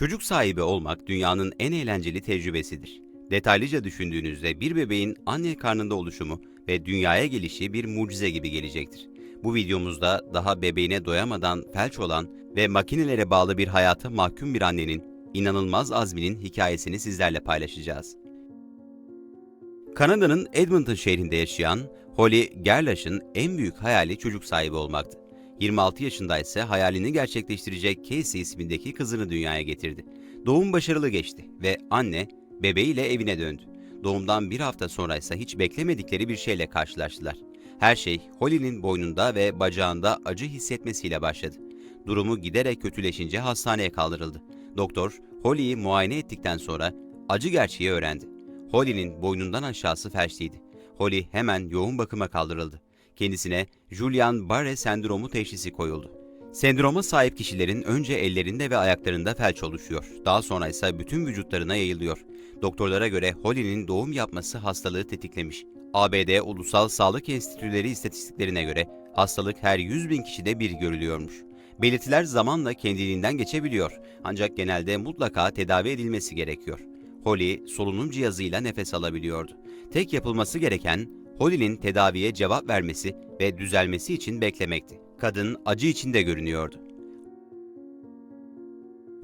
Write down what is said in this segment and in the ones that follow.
Çocuk sahibi olmak dünyanın en eğlenceli tecrübesidir. Detaylıca düşündüğünüzde bir bebeğin anne karnında oluşumu ve dünyaya gelişi bir mucize gibi gelecektir. Bu videomuzda daha bebeğine doyamadan felç olan ve makinelere bağlı bir hayata mahkum bir annenin inanılmaz azminin hikayesini sizlerle paylaşacağız. Kanada'nın Edmonton şehrinde yaşayan Holly Gerlach'ın en büyük hayali çocuk sahibi olmaktı. 26 yaşında ise hayalini gerçekleştirecek Casey ismindeki kızını dünyaya getirdi. Doğum başarılı geçti ve anne bebeğiyle evine döndü. Doğumdan bir hafta sonra ise hiç beklemedikleri bir şeyle karşılaştılar. Her şey Holly'nin boynunda ve bacağında acı hissetmesiyle başladı. Durumu giderek kötüleşince hastaneye kaldırıldı. Doktor Holly'yi muayene ettikten sonra acı gerçeği öğrendi. Holly'nin boynundan aşağısı felçliydi. Holly hemen yoğun bakıma kaldırıldı. Kendisine Julian-Barre sendromu teşhisi koyuldu. Sendroma sahip kişilerin önce ellerinde ve ayaklarında felç oluşuyor. Daha sonra ise bütün vücutlarına yayılıyor. Doktorlara göre Holly'nin doğum yapması hastalığı tetiklemiş. ABD Ulusal Sağlık Enstitüleri istatistiklerine göre hastalık her 100 bin kişide bir görülüyormuş. Belirtiler zamanla kendiliğinden geçebiliyor ancak genelde mutlaka tedavi edilmesi gerekiyor. Holly solunum cihazıyla nefes alabiliyordu. Tek yapılması gereken Holly'nin tedaviye cevap vermesi ve düzelmesi için beklemekti. Kadın acı içinde görünüyordu.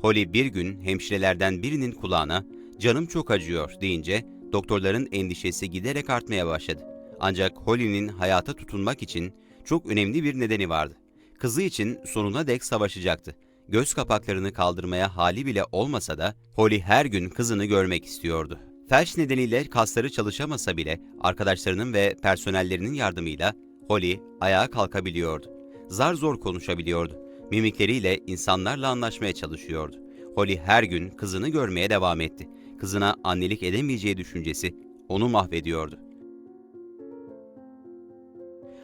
Holly bir gün hemşirelerden birinin kulağına "Canım çok acıyor." deyince doktorların endişesi giderek artmaya başladı. Ancak Holly'nin hayata tutunmak için çok önemli bir nedeni vardı. Kızı için sonuna dek savaşacaktı. Göz kapaklarını kaldırmaya hali bile olmasa da Holly her gün kızını görmek istiyordu. Felç nedeniyle kasları çalışamasa bile arkadaşlarının ve personellerinin yardımıyla Holly ayağa kalkabiliyordu. Zar zor konuşabiliyordu. Mimikleriyle insanlarla anlaşmaya çalışıyordu. Holly her gün kızını görmeye devam etti. Kızına annelik edemeyeceği düşüncesi onu mahvediyordu.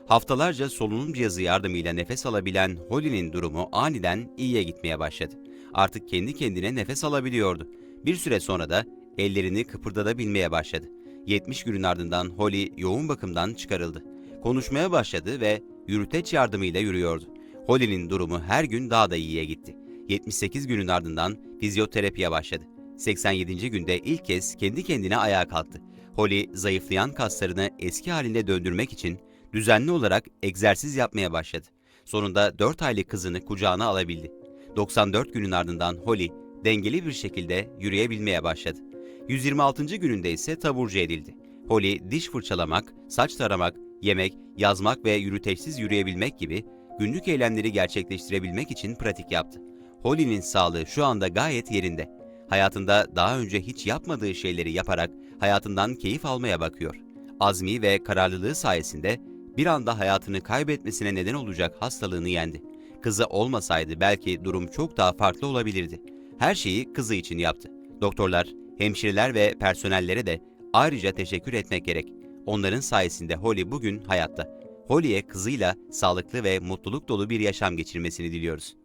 Haftalarca solunum cihazı yardımıyla nefes alabilen Holly'nin durumu aniden iyiye gitmeye başladı. Artık kendi kendine nefes alabiliyordu. Bir süre sonra da ellerini kıpırdatabilmeye başladı. 70 günün ardından Holly yoğun bakımdan çıkarıldı. Konuşmaya başladı ve yürüteç yardımıyla yürüyordu. Holly'nin durumu her gün daha da iyiye gitti. 78 günün ardından fizyoterapiye başladı. 87. günde ilk kez kendi kendine ayağa kalktı. Holly zayıflayan kaslarını eski haline döndürmek için düzenli olarak egzersiz yapmaya başladı. Sonunda 4 aylık kızını kucağına alabildi. 94 günün ardından Holly dengeli bir şekilde yürüyebilmeye başladı. 126. gününde ise taburcu edildi. Holly diş fırçalamak, saç taramak, yemek, yazmak ve yürüteçsiz yürüyebilmek gibi günlük eylemleri gerçekleştirebilmek için pratik yaptı. Holly'nin sağlığı şu anda gayet yerinde. Hayatında daha önce hiç yapmadığı şeyleri yaparak hayatından keyif almaya bakıyor. Azmi ve kararlılığı sayesinde bir anda hayatını kaybetmesine neden olacak hastalığını yendi. Kızı olmasaydı belki durum çok daha farklı olabilirdi. Her şeyi kızı için yaptı. Doktorlar, hemşireler ve personellere de ayrıca teşekkür etmek gerek. Onların sayesinde Holly bugün hayatta. Holly'e kızıyla sağlıklı ve mutluluk dolu bir yaşam geçirmesini diliyoruz.